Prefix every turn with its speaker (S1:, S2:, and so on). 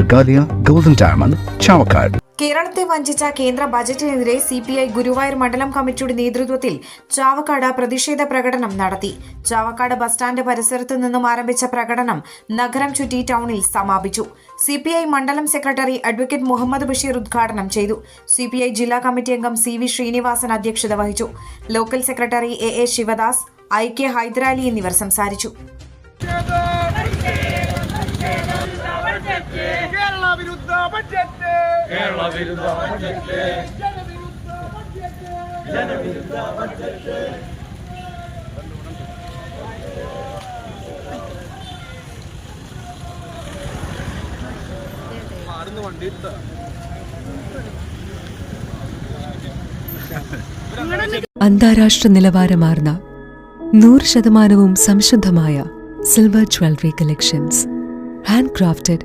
S1: Regalia golden diamond Chavakkad
S2: കേരളത്തെ വഞ്ചിച്ച കേന്ദ്ര ബജറ്റിനെതിരെ സി പി ഐ ഗുരുവായൂർ മണ്ഡലം കമ്മിറ്റിയുടെ നേതൃത്വത്തിൽ ചാവക്കാട് പ്രതിഷേധ പ്രകടനം നടത്തി. ചാവക്കാട് ബസ് സ്റ്റാൻഡ് പരിസരത്ത് നിന്നും ആരംഭിച്ച പ്രകടനം നഗരം ചുറ്റി ടൗണിൽ സമാപിച്ചു. സി പി ഐ മണ്ഡലം സെക്രട്ടറി അഡ്വക്കേറ്റ് മുഹമ്മദ് ബഷീർ ഉദ്ഘാടനം ചെയ്തു. സി പി ഐ ജില്ലാ കമ്മിറ്റി അംഗം സി വി ശ്രീനിവാസൻ അധ്യക്ഷത വഹിച്ചു. Local secretary A A Sivadas I K Hyderali എന്നിവർ സംസാരിച്ചു
S3: കേരള വിരുദ്ധ ബഡ്ജറ്റ് കേരള വിരുദ്ധ ബഡ്ജറ്റ് ജനവിരുദ്ധ ബഡ്ജറ്റ് അടുന്ന് വണ്ടി ഇട്ടാ
S4: അന്താരാഷ്ട്ര നിലവാരമാർന്ന നൂറ് ശതമാനവും സംശുദ്ധമായ silver jewellery collections hand crafted